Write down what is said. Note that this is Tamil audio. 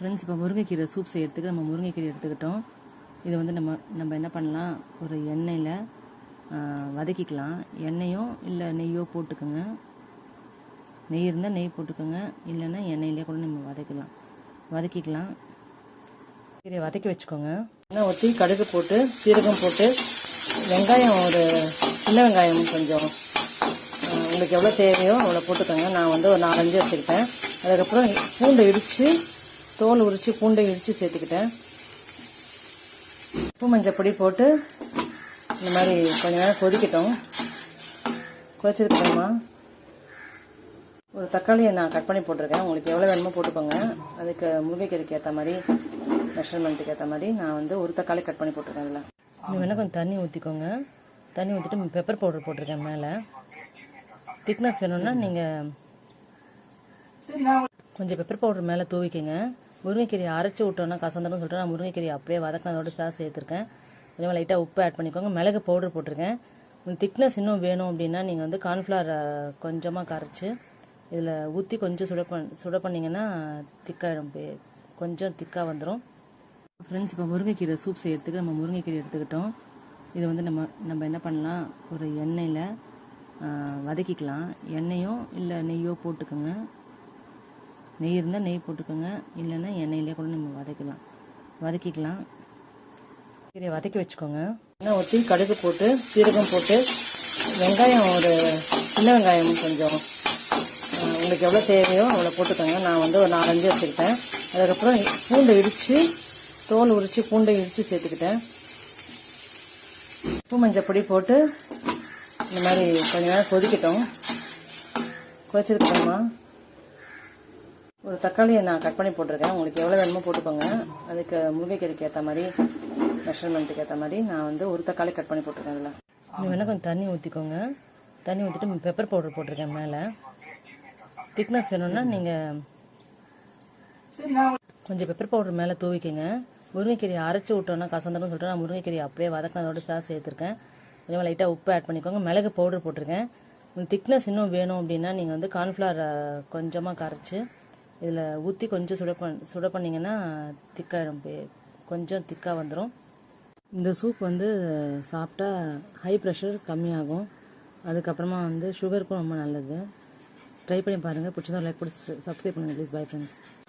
ஃப்ரெண்ட்ஸ் இப்போ முருங்கைக்கீரை சூப் செய்யறதுக்கு நம்ம முருங்கைக்கீரை எடுத்துக்கிட்டோம். இதை வந்து நம்ம நம்ம என்ன பண்ணலாம்? ஒரு எண்ணெயில் வதக்கிக்கலாம். எண்ணெயோ இல்லை நெய்யோ போட்டுக்கோங்க. நெய் இருந்தால் நெய் போட்டுக்கோங்க. இல்லைன்னா எண்ணெயிலே கூட நம்ம வதக்கலாம். வதக்கிக்கலாம். கீரையை வதக்கி வச்சுக்கோங்க. எண்ணெய் ஊற்றி கடுகு போட்டு சீரகம் போட்டு வெங்காயம் ஒரு சின்ன வெங்காயம் கொஞ்சம் உங்களுக்கு எவ்வளோ தேவையோ அவ்வளோ போட்டுக்கோங்க. நான் வந்து ஒரு நாலஞ்சு வச்சுருக்கேன் அதுக்கப்புறம் பூண்டை இடித்து தோல் உரித்து பூண்டை இடித்து சேர்த்துக்கிட்டேன். உப்பு மஞ்சள் பொடி போட்டு இந்த மாதிரி கொஞ்ச நேரம் கொதிக்கட்டும். கொதிச்சதுக்கப்புறமா ஒரு தக்காளியை நான் கட் பண்ணி போட்டிருக்கேன். உங்களுக்கு எவ்வளோ வேணுமோ போட்டுக்கோங்க. அதுக்கு முருங்கைக்கீரைக்கு ஏற்ற மாதிரி மெஷர்மெண்ட்டுக்கு ஏற்ற மாதிரி நான் வந்து ஒரு தக்காளி கட் பண்ணி போட்டிருக்கேன் அதில். இன்னும் வேணால் கொஞ்சம் தண்ணி ஊற்றிக்கோங்க தண்ணி ஊற்றிட்டு பெப்பர் பவுடர் போட்டிருக்கேன் மேலே. திக்னஸ் வேணும்னா நீங்கள் கொஞ்சம் பெப்பர் பவுடர் மேலே தூவிக்கங்க. முருங்கைக்கீரையை அரைச்சி விட்டோன்னா கசந்தரும் சொல்லிட்டு நான் முருங்கைக்கீரையை அப்படியே வதக்கினதோட சாஸ் சேர்த்துருக்கேன். கொஞ்சம் லைட்டாக உப்பு ஆட் பண்ணிக்கோங்க. மிளகு பவுடர் போட்டிருக்கேன். திக்னஸ் இன்னும் வேணும் அப்படின்னா நீங்கள் வந்து கார்ன்ஃப்ளவரை கொஞ்சமாக கரைச்சி இதில் ஊற்றி கொஞ்சம் சுட பண் சுட பண்ணிங்கன்னா திக்காயிடும் கொஞ்சம் திக்காக வந்துடும் ஃப்ரெண்ட்ஸ் இப்போ முருங்கைக்கீரை சூப் செய்யறதுக்கு நம்ம முருங்கைக்கீரை எடுத்துக்கிட்டோம். இதை வந்து நம்ம நம்ம என்ன பண்ணலாம்? ஒரு எண்ணெயில் வதக்கிக்கலாம். எண்ணெயோ இல்லை நெய்யோ போட்டுக்கோங்க. நெய் இருந்தால் நெய் போட்டுக்கோங்க. இல்லைன்னா எண்ணெயிலே கூட நம்ம வதக்கலாம். வதக்கிக்கலாம். கீரையை வதக்கி வச்சுக்கோங்க. எண்ணெய் ஊற்றி கடுகு போட்டு சீரகம் போட்டு வெங்காயம் ஒரு சின்ன வெங்காயம் கொஞ்சம். உங்களுக்கு எவ்வளோ தேவையோ அவ்வளோ போட்டுக்கோங்க. நான் வந்து ஒரு நாலஞ்சு வச்சுருக்கேன். அதுக்கப்புறம் பூண்டை இடித்து தோல் உரித்து பூண்டை இடித்து சேர்த்துக்கிட்டேன். உப்பு மஞ்சள் பொடி போட்டு இந்த மாதிரி கொஞ்ச நேரம் கொதிக்கட்டும். கொதிச்சதுக்கப்புறமா ஒரு தக்காளியை நான் கட் பண்ணி போட்டிருக்கேன். உங்களுக்கு எவ்வளோ வேணுமோ போட்டுக்கோங்க. அதுக்கு முருங்கைக்கீரைக்கு ஏற்ற மாதிரி மெஷர்மெண்ட்டுக்கு ஏற்ற மாதிரி நான் வந்து ஒரு தக்காளி கட் பண்ணி போட்டிருக்கேன் அதில். நீங்கள் வேணால் கொஞ்சம் தண்ணி ஊற்றிக்கோங்க தண்ணி ஊற்றிட்டு பெப்பர் பவுடர் போட்டிருக்கேன் மேலே. திக்னஸ் வேணும்னா நீங்கள் கொஞ்சம் பெப்பர் பவுடர் மேலே தூவிக்கோங்க. முருங்கைக்கீரையை அரைச்சி விட்டோன்னா கசந்தரும் சொல்லிட்டு நான் முருங்கைக்கீரையை அப்படியே வதக்கினதோட தான் சேர்த்துருக்கேன். கொஞ்சம் லைட்டாக உப்பு ஆட் பண்ணிக்கோங்க. மிளகு பவுடர் போட்டிருக்கேன். உங்களுக்கு திக்னஸ் இன்னும் வேணும் அப்படின்னா நீங்கள் வந்து கார்ன்ஃப்ளவர் கொஞ்சமாக கரைச்சி இதில் ஊற்றி கொஞ்சம் சுட பண் சுட பண்ணிங்கன்னா திக்காயிடும் பே- கொஞ்சம் திக்காக வந்துடும் இந்த சூப் வந்து சாப்பிட்டா ஹை ப்ரெஷர் கம்மியாகும். அதுக்கப்புறமா வந்து சுகருக்கும் ரொம்ப நல்லது. ட்ரை பண்ணி பாருங்கள் பிடிச்சதா லைக் பிடிச்சி சப்ஸ்கிரைப் பண்ணுங்கள் ப்ளீஸ் பை ஃப்ரெண்ட்ஸ்